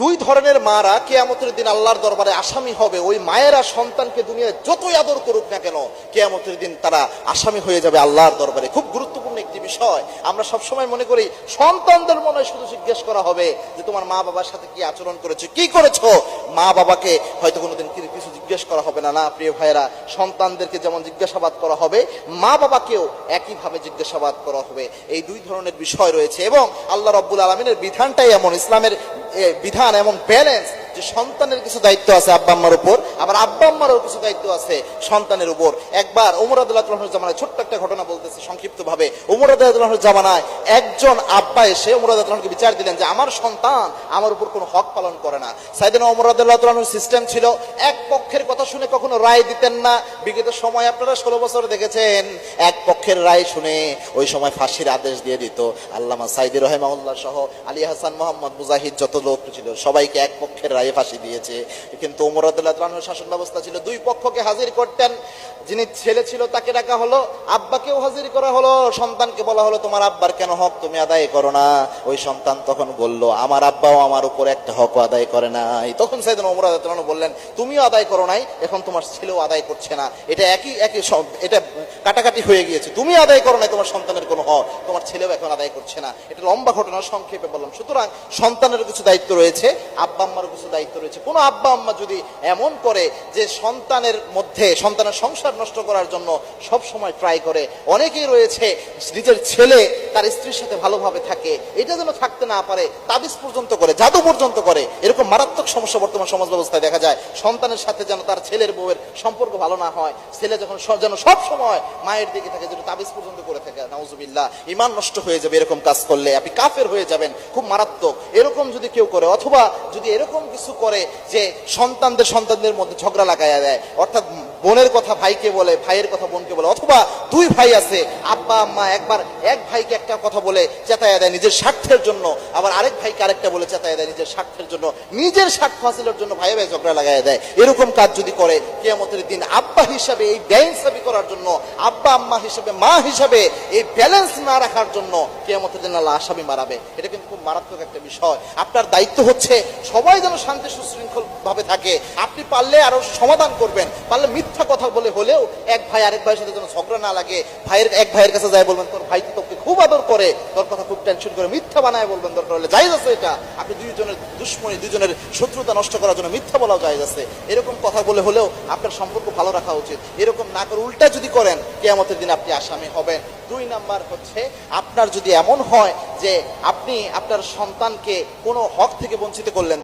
দুই ধরনের মারা কেয়ামতের দিন আল্লাহর দরবারে আসামি হবে। ওই মায়েরা সন্তানকে দুনিয়ায় যতই আদর করুক না কেন, কেয়ামতের দিন তারা আসামি হয়ে যাবে আল্লাহর দরবারে। খুব গুরুত্বপূর্ণ একটি বিষয়। আমরা সবসময় মনে করি, সন্তানদের মনে শুধু জিজ্ঞেস করা হবে যে, তোমার মা বাবার সাথে কি আচরণ করেছ? কি করেছ? মা বাবাকে হয়তো কোনোদিন কিছু জিজ্ঞেস করা হবে না। না, প্রিয় ভাইয়েরা, সন্তানদেরকে যেমন জিজ্ঞাসাবাদ করা হবে, মা বাবাকেও একইভাবে জিজ্ঞাসাবাদ করা হবে। এই দুই ধরনের বিষয় রয়েছে এবং আল্লাহ রব্বুল আলমিনের বিধানটাই এমন। ইসলামের বিধান এমন ব্যালেন্স যে সন্তানের কিছু দায়িত্ব আছে আব্বা আম্মার উপর, আবার আব্বা আম্মারও কিছু দায়িত্ব আছে সন্তানের উপর। একবার ওমর আদুল্লাহ জামানায় ছোট্ট একটা ঘটনা বলতেছে সংক্ষিপ্ত ভাবে ওমর আদুল্লাহ জামানায় একজন আব্বা এসে ওমর আদুল্লাহকে বিচার দিলেন যে, আমার সন্তান আমার উপর কোনো হক পালন করে না। সাইদিন ওমর আদুল্লাহ সিস্টেম ছিল, এক পক্ষের কথা শুনে কখনো রায় দিতেন না। বিগত সময় আপনারা ষোলো বছর দেখেছেন, এক পক্ষের রায় শুনে ওই সময় ফাঁসির আদেশ দিয়ে দিত। আল্লামা সাইদি রহেমাউল্লাহ সহ আলী হাসান মোহাম্মদ মুজাহিদ যত লোক ছিল, সবাইকে এক পক্ষের রায়ে ফাঁসি দিয়েছে। কিন্তু ওমর আদুল্লাহ শাসন ব্যবস্থা ছিল, দুই পক্ষকে হাজির করতেন। যিনি ছেলে ছিল, তাকে ডাকা হলো, আব্বাকেও হাজির করা হলো, সন্তানকে বলা হলো, তোমার আব্বার কেন হক তুমি আদায় করো না? ওই সন্তান তখন বলল, আমার আব্বাও আমার উপর একটা হক আদায় করে নাই। তখন সাইদিন ওমর আদুল্লাহ বললেন, তুমিও আদায় করো নাই, এখন তোমার ছেলেও আদায় করছে না। এটা একই একই এটা কাটাকাটি হয়ে গিয়েছে, তুমি আদায় করো নাই, তোমার সন্তানের কোনো হক, তোমার ছেলেও এখন আদায় করছে না। এটা লম্বা ঘটনা, সংক্ষেপে বললাম। সুতরাং সন্তানের কিছু দায়িত্ব রয়েছে, আব্বা আম্মারও কিছু দায়িত্ব রয়েছে। কোনো আব্বা আম্মা যদি এমন করে যে সন্তানের মধ্যে, সন্তানের সংসার নষ্ট করার জন্য সব সময় ট্রাই করে, অনেকেই রয়েছে, নিজের ছেলে তার স্ত্রীর সাথে ভালোভাবে থাকে, এটা যেন থাকতে না পারে, তাবিজ পর্যন্ত করে, জাদু পর্যন্ত করে, এরকম মারাত্মক সমস্যা বর্তমান সমাজ ব্যবস্থায় দেখা যায়। সন্তানের সাথে যেন তার ছেলের বউয়ের সম্পর্ক ভালো না হয়, ছেলে যখন যেন সব সময় মায়ের দিকে থাকে, যেন তাবিজ পর্যন্ত করে থাকে, নাউজুবিল্লাহ ইমান নষ্ট হয়ে যাবে এরকম কাজ করলে, আপনি কাফের হয়ে যাবেন, খুব মারাত্মক। এরকম যদি কেউ করে, অথবা যদি এরকম কিছু করে যে সন্তানদের সন্তানদের মধ্যে ঝগড়া লাগাইয়া দেয়, অর্থাৎ বোনের কথা ভাইকে বলে, ভাইয়ের কথা বোনকে বলে, অথবা দুই ভাই আছে, আব্বা, আম্মা একবার এক ভাইকে একটা কথা বলে চেতায়া দেয়, নিজের স্বার্থের জন্য। আবার আরেক ভাইকে আরেকটা বলে চেতায়া দেয়, নিজের স্বার্থের জন্য। নিজের স্বার্থ হাসিলের জন্য ভাই ভাই ঝগড়া লাগাইয়া দেয়। এরকম কাজ যদি করে, কেয়ামতের দিন আব্বা হিসাবে এই ব্যালেন্সাবি করার জন্য, আব্বা আম্মা হিসাবে, মা হিসাবে এই ব্যালেন্স না রাখার জন্য কেয়ামতের দিন আল্লাহ আসামি মারাবে। এটা কিন্তু খুব মারাত্মক একটা বিষয়। আপনার দায়িত্ব হচ্ছে সবাই যেন শান্তি সুশৃঙ্খল ভাবে থাকে। আপনি পারলে আরও সমাধান করবেন। পারলে মিথ্যা কথা বলে হলেও এক ভাই আরেক ভাইয়ের সাথে যেন ঝগড়া না লাগে। ভাইয়ের এক ভাইয়ের কাছে যায় বলবেন, তোর ভাই তো তোকে খুব আদর করে। তোর কথা খুব টেনশন করে, মিথ্যা বানায় বলবেন, দরকার হলে। যাই আছে এটা। আপনি দুইজনের দুশ্মনী দুজনের শত্রুতা নষ্ট করার জন্য মিথ্যা বলাও যাই আছে। এরকম কথা বলে হলেও আপনার সম্পর্ক ভালো রাখা উচিত। এরকম না করে উল্টা যদি করেন, কেয়ামতের দিন আপনি আসামি হবেন। দুই নাম্বার হচ্ছে, আপনার যদি এমন হয় যে আপনি আপনার সন্তানকে কোনো হক থেকে বঞ্চিত করলেন